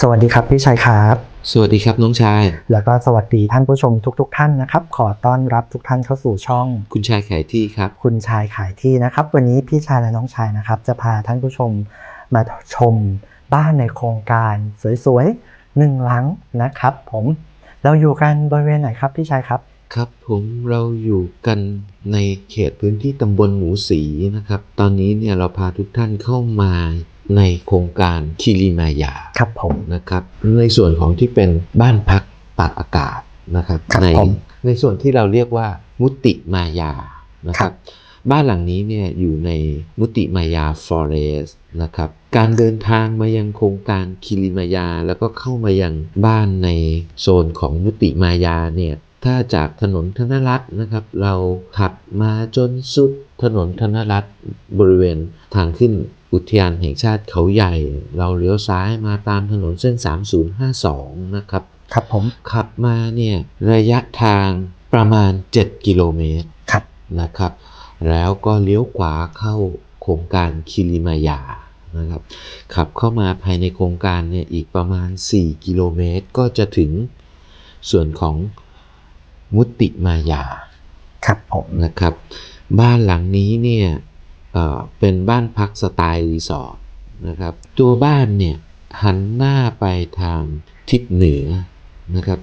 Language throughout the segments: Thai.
สวัสดีครับพี่ชัยครับ สวัสดีครับน้องชาย แล้วก็สวัสดีท่านผู้ชมทุกๆท่านนะครับ ขอต้อนรับทุกท่านเข้าสู่ช่อง คุณชายขายที่ครับ คุณชายขายที่นะครับ วันนี้พี่ชายและน้องชายนะครับ จะพาท่านผู้ชมมาชมบ้านในโครงการสวยๆหนึ่งหลังนะครับ ผมเราอยู่กันบริเวณไหนครับพี่ชายครับครับผมเราอยู่กันในเขตพื้นที่ตำบลหมูสีนะครับ ตอนนี้เนี่ยเราพาทุกท่านเข้ามา ในโครงการคิริมายาครับผมนะครับในส่วนของที่เป็นบ้านพักตากอากาศนะครับครับในผมในส่วนที่เราเรียกว่ามุติมายานะคครัรับบบ้านหลังนี้เนี่ยอยู่ในมุติมายาฟอเรสต์นะครับการเดินทางมายังโครงการคิริมายา แล้วก็เข้ามายังบ้านในโซนของมุติมายาเนี่ยถ้าจากถนนธนรัตน์นะครับ เราขับมาจนสุดถนนธนรัตน์บริเวณทางขึ้น อุทยานแห่งชาติเขาใหญ่ เราเลี้ยวซ้ายมาตามถนนเส้น 3052 นะครับ ครับผม ขับมาเนี่ยระยะทางประมาณ 7 กิโลเมตรครับนะครับ แล้วก็เลี้ยวขวาเข้าโครงการคิริมายานะครับ ขับเข้ามาภายในโครงการเนี่ยอีกประมาณ 4 กิโลเมตร ก็จะถึงส่วนของมุติมายา ครับผมนะครับ บ้านหลังนี้เนี่ย เอ่อเป็นบ้านพักสไตล์รีสอร์ทนะครับ ตัวบ้านเนี่ยหันหน้าไปทางทิศเหนือนะครับ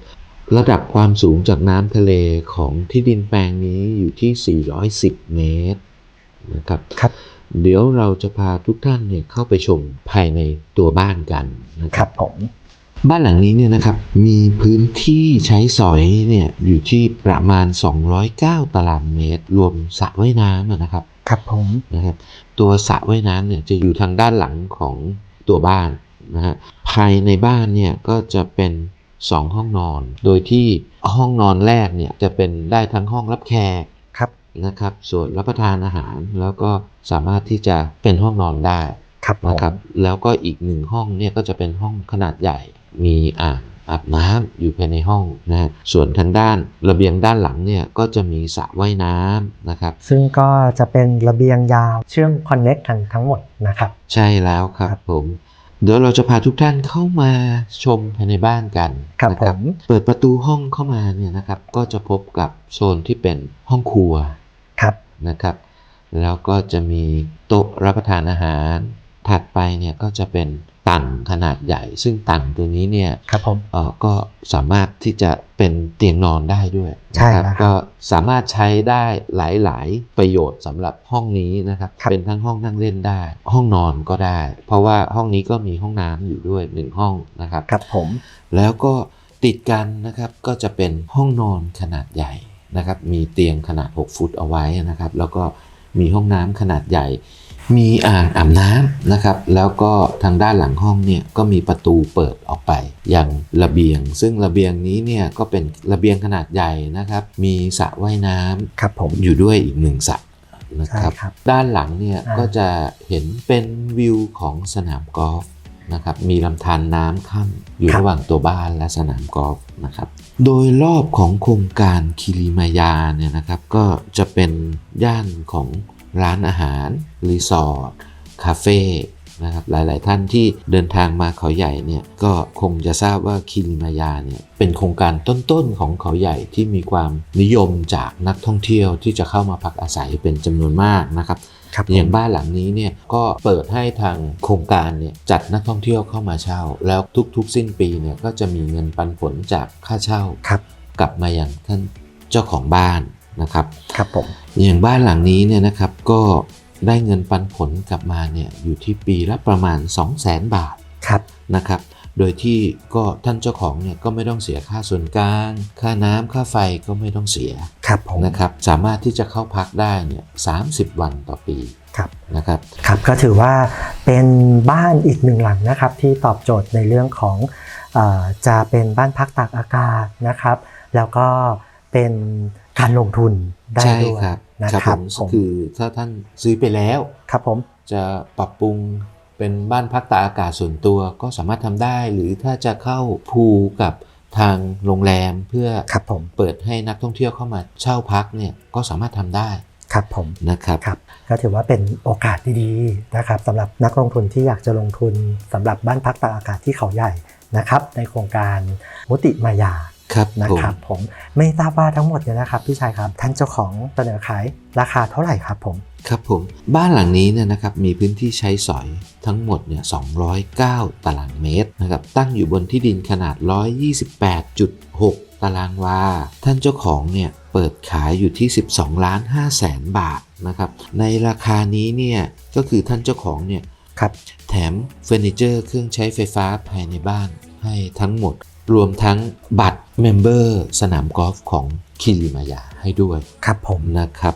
ระดับความสูงจากน้ำทะเลของที่ดินแปลงนี้อยู่ที่ 410 เมตรนะครับครับ เดี๋ยวเราจะพาทุกท่านเนี่ยเข้าไปชมภายในตัวบ้านกันนะคครับรับผมบ้านหลังนี้เนี่ยนะครับมีพื้นที่ใช้สอยเนี่ยอยู่ที่ประมาณ 209 ตารางเมตร รวมสระว่ายน้ำอะนะครับ ครับผมนะครับตัวสระว่ายน้ำเนี่ยจะอยู่ทางด้านหลังของตัวบ้านนะฮะภายในบ้านเนี่ยก็จะเป็น 2 ห้องนอน โดยที่ห้องนอนแรกเนี่ยจะเป็นได้ทั้งห้องรับแขกครับนะครับส่วนรับประทานอาหารแล้วก็สามารถที่จะเป็นห้องนอนได้ครับผมนะครับแล้วก็อีกหนึ่งห้องเนี่ยก็จะเป็นห้องขนาดใหญ่มีอ่าง อาบน้ำอยู่ภายในห้องนะฮะส่วนทางด้านระเบียงด้านหลังเนี่ยก็จะมีสระว่ายน้ำนะครับซึ่งก็จะเป็นระเบียงยาวเชื่อมคอนเน็กกันทั้งหมดนะครับ ใช่แล้วครับผมเดี๋ยวเราจะพาทุกท่านเข้ามาชมภายในบ้านกันครับนะผมเปิดประตูห้องเข้ามาเนี่ยนะครับ ก็จะพบกับโซนที่เป็นห้องครัวครับนะครับ แล้วก็จะมีโต๊ะรับประทานอาหารถัดไปเนี่ยก็จะเป็น ตั่งขนาดใหญ่ ซึ่งตั่งตัวนี้เนี่ยครับผมเอ่อก็สามารถที่จะเป็นเตียงนอนได้ด้วยใช่นะครับแล้วครับก็สามารถใช้ได้หลาย ๆ ประโยชน์สำหรับห้องนี้นะครับครับเป็นทั้งห้องนั่งเล่นได้ ห้องนอนก็ได้ เพราะว่าห้องนี้ก็มีห้องน้ำอยู่ด้วยหนึ่งห้องนะครับครับผมแล้วก็ติดกันนะครับก็จะเป็นห้องนอนขนาดใหญ่นะครับมีเตียงขนาด 6 ฟุตเอาไว้นะครับ แล้วก็มีห้องน้ำขนาดใหญ่ มีอ่างอาบน้ำนะครับ แล้วก็ทางด้านหลังห้องเนี่ยก็มีประตูเปิดออกไปยังระเบียง ซึ่งระเบียงนี้เนี่ยก็เป็นระเบียงขนาดใหญ่นะครับ มีสระว่ายน้ำครับผมอยู่ด้วยอีกหนึ่งสระนะครับใช่ครับด้านหลังเนี่ยอ่าก็จะเห็นเป็นวิวของสนามกอล์ฟนะครับมีลำธารน้ำข้ามอยู่ระหว่างตัวบ้านและสนามกอล์ฟนะครับ โดยรอบของโครงการคิริมายาเนี่ยนะครับ ก็จะเป็นย่านของ ร้านอาหาร รีสอร์ท คาเฟ่นะครับหลาย ๆ ท่านที่เดินทางมาเขาใหญ่เนี่ยก็คงจะทราบว่าคิริมายาเนี่ยเป็นโครงการต้น ๆ ของเขาใหญ่ที่มีความนิยมจากนักท่องเที่ยวที่จะเข้ามาพักอาศัยเป็นจำนวนมากนะครับครับอย่างบ้านหลังนี้เนี่ยก็เปิดให้ทางโครงการเนี่ยจัดนักท่องเที่ยวเข้ามาเช่า แล้วทุก ๆ สิ้นปีเนี่ยก็จะมีเงินปันผลจากค่าเช่าครับกลับมาอย่างท่านเจ้าของบ้าน นะครับครับผมอย่างบ้านหลังนี้เนี่ยนะครับก็ได้เงินปันผลกลับมาเนี่ยอยู่ที่ปีละประมาณ 2 0 0แสนบาทครับนะครับ โดยที่ก็ท่านเจ้าของเนี่ยก็ไม่ต้องเสียค่าส่วนกลาง ค่าน้ำค่าไฟก็ไม่ต้องเสียครับผมนะครับสามารถที่จะเข้าพักได้เนี่ย30วันต่อปีครับนะครับครับก็ถือว่าเป็นบ้านอีกหนึ่งหลังนะครับ ที่ตอบโจทย์ในเรื่องของเอ่อจะเป็นบ้านพักตากอากาศนะครับ แล้วก็เป็น การลงทุนได้ใช่ด้วยครับนะครับผมผมคือถ้าท่านซื้อไปแล้วครับผมจะปรับปรุงเป็นบ้านพักตากอากาศส่วนตัวก็สามารถทำได้ หรือถ้าจะเข้าพูลกับทางโรงแรมเพื่อครับผมเปิดให้นักท่องเที่ยวเข้ามาเช่าพักเนี่ยก็สามารถทำได้ครับผมนะครับครับก็ถือว่าเป็นโอกาสดีๆนะครับสำหรับนักลงทุนที่อยากจะลงทุนสำหรับบ้านพักตากอากาศที่เขาใหญ่นะครับ ในโครงการมุติมายา ครับนะผมครับผมไม่ทราบว่าทั้งหมดเนี่ยนะครับพี่ชายครับท่านเจ้าของเสนอขายราคาเท่าไหร่ครับผมครับผมบ้านหลังนี้เนี่ยนะครับมีพื้นที่ใช้สอยทั้งหมดเนี่ย209 ตารางเมตรนะครับตั้งอยู่บนที่ดินขนาด 128.6 ตารางวา ท่านเจ้าของเนี่ยเปิดขายอยู่ที่ 12ล้าน5แสนบาทนะครับในราคานี้เนี่ยก็คือท่านเจ้าของเนี่ยครับแถมเฟอร์นิเจอร์เครื่องใช้ไฟฟ้าภายในบ้านให้ทั้งหมด รวมทั้งบัตรเมมเบอร์สนามกอล์ฟของคิริมายาให้ด้วยครับผมนะครับ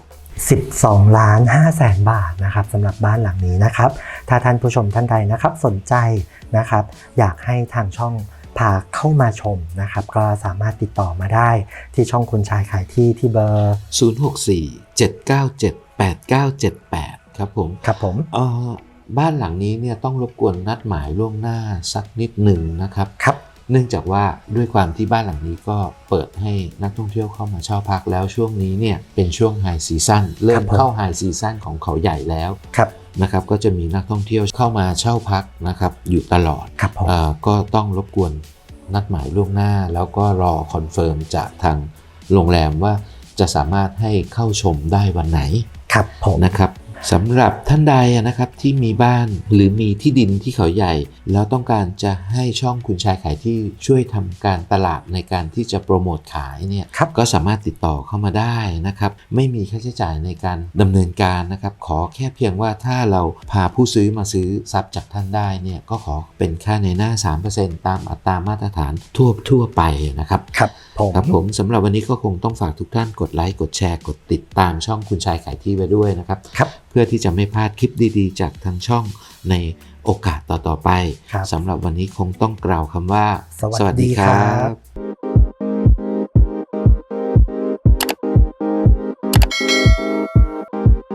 12 ล้าน5แสนบาทนะครับสำหรับบ้านหลังนี้นะครับ ถ้าท่านผู้ชมท่านใดนะครับสนใจนะครับ อยากให้ทางช่องพาเข้ามาชมนะครับ ก็สามารถติดต่อมาได้ที่ช่องคุณชายขายที่ที่เบอร์ 064 797 8978 ครับผมครับผมเอ่อบ้านหลังนี้เนี่ยต้องรบกวนนัดหมายล่วงหน้าสักนิดหนึ่งนะครับครับ เนื่องจากว่าด้วยความที่บ้านหลังนี้ก็เปิดให้นักท่องเที่ยวเข้ามาเช่าพักแล้วช่วงนี้เนี่ยเป็นช่วงไฮซีซั่นเริ่มเข้าไฮซีซั่นของเขาใหญ่แล้วครับนะครับก็จะมีนักท่องเที่ยวเข้ามาเช่าพักนะครับอยู่ตลอดครับผมเอ่อก็ต้องรบกวนนัดหมายล่วงหน้า แล้วก็รอคอนเฟิร์มจากทางโรงแรมว่าจะสามารถให้เข้าชมได้วันไหนครับผมนะครับ สำหรับท่านใดนะครับที่มีบ้านหรือมีที่ดินที่เขาใหญ่ แล้วต้องการจะให้ช่องคุณชายขายที่ช่วยทำการตลาดในการที่จะโปรโมทขายเนี่ยครับก็สามารถติดต่อเข้ามาได้นะครับไม่มีค่าใช้จ่ายในการดำเนินการนะครับขอแค่เพียงว่าถ้าเราพาผู้ซื้อมาซื้อทรัพย์จากท่านได้เนี่ยก็ขอเป็นค่าในหน้า 3%ตามอัตรามาตรฐานทั่วทั่วไปนะครับครับผมครับผมสำหรับวันนี้ก็คงต้องฝากทุกท่านกดไลค์กดแชร์กดติดตามช่องคุณชายขายที่ไว้ด้วยนะครับครับเพื่อที่จะไม่พลาดคลิปดีๆ จากทางช่องในโอกาสต่อๆไปครับสำหรับวันนี้คงต้องกล่าวคำว่า สวัสดีครับ